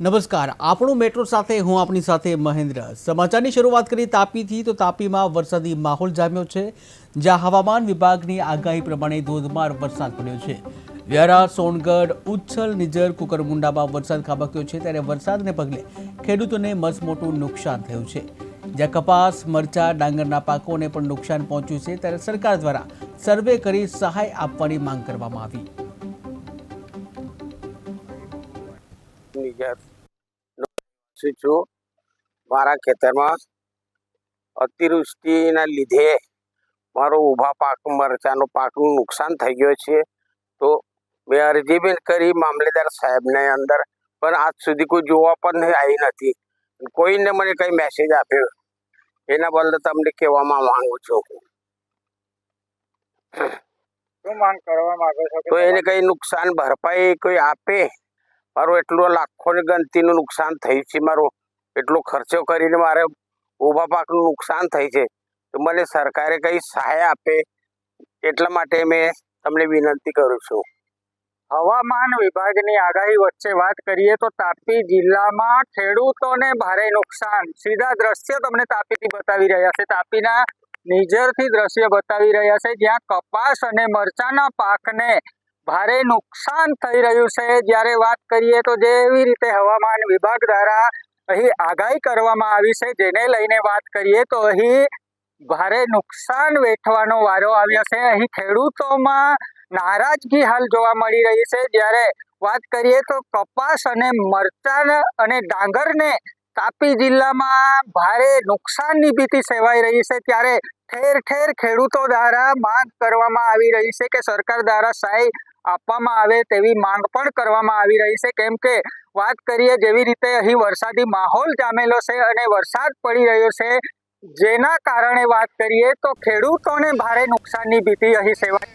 નમસ્કાર. આપણું મેટ્રો સાથે હું આપની સાથે મહેન્દ્ર. સમાચારની શરૂઆત કરી તાપીથી. તો તાપીમાં વરસાદી માહોલ જામ્યો છે, જ્યાં હવામાન વિભાગની આગાહી પ્રમાણે ધોધમાર વરસાદ પડ્યો છે. વ્યારા, સોનગઢ, ઉચ્છલ નિઝર કુકરમુંડામાં વરસાદ ખાબક્યો છે. ત્યારે વરસાદને પગલે ખેડૂતોને મસમોટું નુકસાન થયું છે. જ્યાં કપાસ, મરચા, ડાંગરના પાકોને પણ નુકસાન પહોંચ્યું છે. ત્યારે સરકાર દ્વારા સર્વે કરી સહાય આપવાની માંગ કરવામાં આવી. નિજર નિવાસી છું મારા ખેતરમાં અતિવૃષ્ટિના લીધે મારો ઊભા પાક મરચાનો પાકનું નુકસાન થઈ ગયો છે. તો મેં અરજી બી કરી મામલેદાર સાહેબને અંદર પણ આજ સુધી કોઈ જોવા પણ આવી નથી. કોઈને મને કંઈ મેસેજ આપ્યો? એના બદલે તમને કહેવામાં માંગુ છું. શું માંગ કરવા માંગો છો તો એને કઈ નુકસાન ભરપાઈ કોઈ આપે? મારું એટલું લાખોની ગણતીનું નુકસાન થયું છે, મારું એટલો ખર્ચો કરીને મારે ઊભા પાકનું નુકસાન થઈ છે. તો મને સરકારે કંઈ સહાય આપે એટલા માટે મેં તમને વિનંતી કરું છું. હવામાન વિભાગની આગાહી વચ્ચે વાત કરીએ તો તાપી જિલ્લામાં ખેડૂતોને ભારે નુકસાન. સીધા દ્રશ્ય તમને તાપીથી બતાવી રહ્યા છે. તાપીના નિઝરથી દ્રશ્ય બતાવી રહ્યા છે. જ્યાં કપાસ અને મરચાના પાકને ભારે નુકસાન થઈ રહ્યું છે. જ્યારે વાત કરીએ તો જેવી રીતે હવામાન વિભાગ દ્વારા અહીં આગાહી કરવામાં આવી છે, જેને લઈને વાત કરીએ તો અહીં ભારે નુકસાન વેઠવાનો વારો આવ્યો છે. અહીં ખેડૂતોમાં નારાજગી હાલ જોવા મળી રહી છે. જ્યારે વાત કરીએ તો કપાસ અને મરચાં અને ડાંગરને તાપી જિલ્લામાં ભારે નુકસાનની ભીતિ સેવાઈ રહી છે. ત્યારે ઠેર ઠેર ખેડૂતો દ્વારા માંગ કરવામાં આવી રહી છે કે સરકાર દ્વારા સહાય આપવામાં આવે તેવી માંગ પણ કરવામાં આવી રહી છે. કેમ કે વાત કરીએ જેવી રીતે અહીં વરસાદી માહોલ જામેલો છે અને વરસાદ પડી રહ્યો છે, જેના કારણે વાત કરીએ તો ખેડૂતોને ભારે નુકસાનની ભીતિ અહીં સેવાઈ